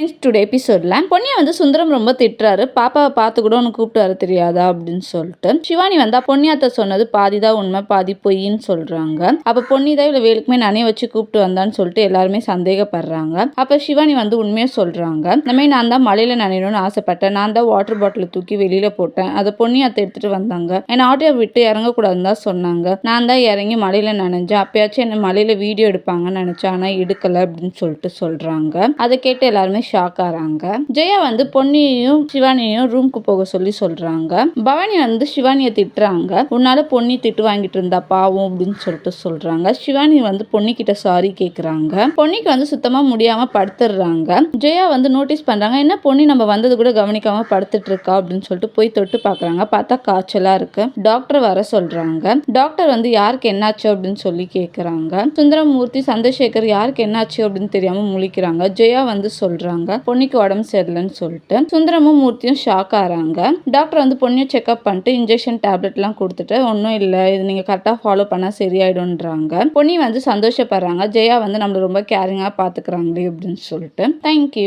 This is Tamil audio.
டுடே எபிசோடில் பொன்னியை வந்து சுந்தரம் ரொம்ப திட்டுறாரு. பாப்பாவை பார்த்து கூட ஒன்று கூப்பிட்டு வர தெரியாதா அப்படின்னு சொல்லிட்டு. சிவானி வந்தா பொன்னியாத்த சொன்னது பாதிதான் உண்மை பாதி பொய்ன்னு சொல்றாங்க. அப்ப பொன்னி தான் இவ்வளவு வேலுக்குமே நானே வச்சு கூப்பிட்டு வந்தான்னு சொல்லிட்டு எல்லாருமே சந்தேகப்படுறாங்க. அப்ப சிவானி வந்து உண்மையை சொல்றாங்க இந்த மாதிரி நான் தான் மலையில நனையணும்னு ஆசைப்பட்டேன். நான் தான் வாட்டர் பாட்டில் தூக்கி வெளியில போட்டேன். அதை பொன்னியாத்த எடுத்துட்டு வந்தாங்க. என்னை ஆட்டோவை விட்டு இறங்கக்கூடாதுன்னு தான் சொன்னாங்க. நான் தான் இறங்கி மலையில நனைஞ்சேன். அப்பயாச்சும் என்ன மலையில வீடியோ எடுப்பாங்கன்னு நினைச்சேன். ஆனா எடுக்கல அப்படின்னு சொல்லிட்டு சொல்றாங்க. அதை கேட்டு எல்லாருமே ஷாக் ஆறாங்க ஜெயா வந்து பொன்னியையும் சிவானியையும் ரூம்க்கு போக சொல்லி சொல்றாங்க. பவானி வந்து சிவானியை திட்டுறாங்க. உன்னால பொன்னி திட்டு வாங்கிட்டு இருந்தா பாவம் அப்படின்னு சொல்லிட்டு சொல்றாங்க. சிவானி வந்து பொன்னி கிட்ட சாரி கேக்குறாங்க. பொன்னிக்கு வந்து சுத்தமா முடியாம படுத்துடுறாங்க ஜெயா வந்து நோட்டீஸ் பண்றாங்க. என்ன பொன்னி நம்ம வந்தது கூட கவனிக்காம படுத்துட்டு இருக்கா அப்படின்னு சொல்லிட்டு போய் தொட்டு பாக்குறாங்க பார்த்தா காய்ச்சலா இருக்கு. டாக்டர் வர சொல்றாங்க. டாக்டர் வந்து யாருக்கு என்னாச்சு அப்படின்னு சொல்லி கேக்குறாங்க. சுந்தரமூர்த்தி சந்திரசேகர் யாருக்கு என்னாச்சு அப்படின்னு தெரியாம முழிக்கிறாங்க. ஜெயா வந்து சொல்றாங்க. பொன்னிக்கு உடம்பு சரியில்லைன்னு சொல்லிட்டு. சுந்தரமும் மூர்த்தியும் ஷாக் ஆறாங்க. டாக்டர் வந்து பொண்ணியை செக்அப் பண்ணிட்டு இன்ஜெக்ஷன் டேப்லெட்லாம் கொடுத்துட்டு ஒன்றும் இல்லை. இது நீங்கள் கரெக்டாக ஃபாலோ பண்ணால் சரியாயிடும்ன்றாங்க. பொன்னி வந்து சந்தோஷப்படுறாங்க. ஜெயா வந்து நம்மளை ரொம்ப கேரிங்காக பார்த்துக்கிறாங்களே அப்படின்னு சொல்லிட்டு. தேங்க்யூ